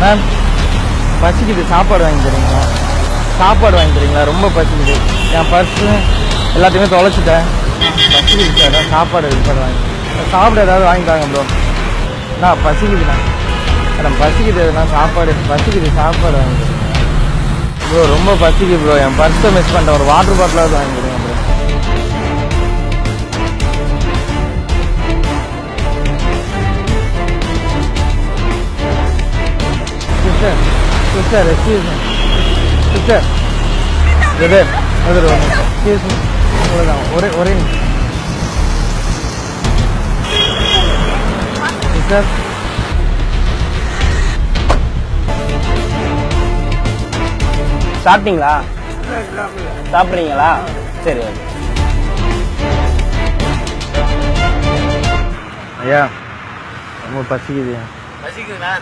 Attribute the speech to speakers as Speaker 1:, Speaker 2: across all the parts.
Speaker 1: Ma'am பசிக்குது. சாப்பாடு வாங்கி தரீங்களா? சாப்பாடு வாங்கி தரீங்களா? ரொம்ப பசிக்குது. என் பர்ஸு எல்லாத்தையுமே தொலைச்சிட்டேன். பசிக்குது சார். சாப்பாடு சாப்பாடு வாங்கி. சாப்பிட ஏதாவது வாங்கி தாங்க ப்ரோ நான் பசிக்குதுண்ணா மேடம் பசிக்குது. எதுனா சாப்பாடு பசிக்குது. சாப்பாடு வாங்கி ப்ரோ ரொம்ப பசிக்குது ப்ரோ என் பர்ஸை மிஸ் பண்ணிட்டேன். ஒரு வாட்டர் பாட்டிலாவது வாங்கி sister sister excuse me sister brother brother ஒன்று எக்ஸ்கியூஸ் மீ அவ்வளோதான் ஒரே ஒரே சிஸ்டர்
Speaker 2: சாப்பிட்டீங்களா? சாப்பிட்றீங்களா? சரி ஓகே.
Speaker 1: ஐயா ரொம்ப பசிக்குதுயா
Speaker 2: பசிக்குதுண்ணா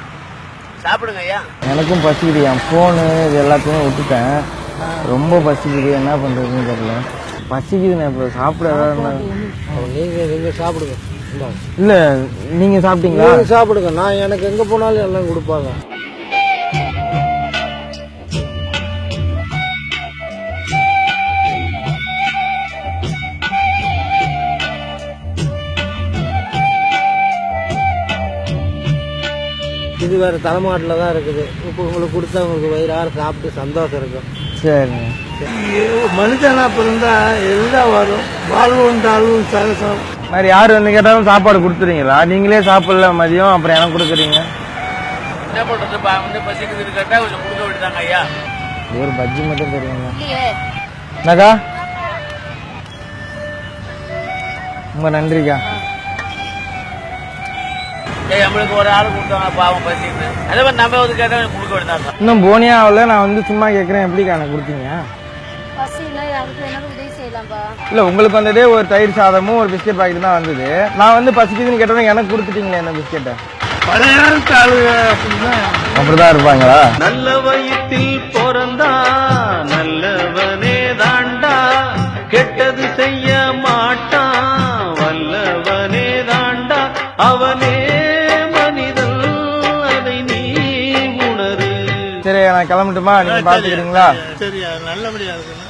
Speaker 2: சாப்பிடுங்க ஐயா.
Speaker 1: எனக்கும் பசிக்குது என் ஃபோனு இது எல்லாத்தையுமே விட்டுட்டேன். ரொம்ப பசிக்குது என்ன பண்ணுறதுன்னு தெரியல. பசிக்குதுண்ணே இப்போ சாப்பிட ஏதாவது
Speaker 3: நீங்க நீங்க சாப்பிடுங்க.
Speaker 1: இல்லை நீங்கள் சாப்பிட்டீங்களா?
Speaker 3: நீங்க சாப்பிடுங்க. நான் எனக்கு எங்க போனாலும் எல்லாம் கொடுப்பாங்க. இது வேற தலைமாட்டில் தான் இருக்குது. இப்போ உங்களுக்கு கொடுத்தா உங்களுக்கு வயிறார சாப்பிட்டு சந்தோஷம் இருக்கும்.
Speaker 1: சரிங்க.
Speaker 3: மனுஷனா பிறந்தா எல்லாம் வரும்? வாழ்வும் தாழ்வும் சகசம்
Speaker 1: மாதிரி யார் வந்து கேட்டாலும் சாப்பாடு கொடுத்துறீங்களா? நீங்களே சாப்பிடல மதியம் அப்புறம் எனக்கு கொடுக்குறீங்க.
Speaker 2: என்ன பண்றது பா வந்து பசிக்குதுன்னு கேட்டா கொஞ்சம் கொடுக்க விட்டுதாங்க ஐயா.
Speaker 1: ஒரு பஜ்ஜி மட்டும் தெரியுங்க என்னக்கா? ரொம்ப நன்றிக்கா.
Speaker 2: நம்மளுக்கு ஒரு ஆள் கொடுத்தாங்க பாவம் பசிக்குது. அதே மாதிரி நம்ம வந்து கேட்டா கொஞ்சம் கொடுக்க விட்டுதாங்க
Speaker 1: இன்னும் போனியா ஆகல நான் வந்து சும்மா கேட்குறேன் எப்படிக்கா எனக்கு கொடுத்தீங்க? இல்லை உங்களுக்கு வந்ததே ஒரு தயிர் சாதமும் ஒரு பிஸ்கெட் பாக்கெட் தான் வந்தது. நான் வந்து பசிக்குதுன்னு கேட்டவங்க எனக்கு கொடுத்துட்டீங்களே என்ன பிஸ்கெட்டை
Speaker 3: அப்படிதான்
Speaker 1: இருப்பாங்களா?
Speaker 4: நல்ல வயிற்றில் பிறந்தா நல்லவனே தாண்டா கெட்டது செய்ய மாட்டான்
Speaker 1: நான் கிளம்பட்டுமா? நீங்க பாத்துக்கிறீங்களா
Speaker 3: சரி நல்லபடியா இருக்கணும்.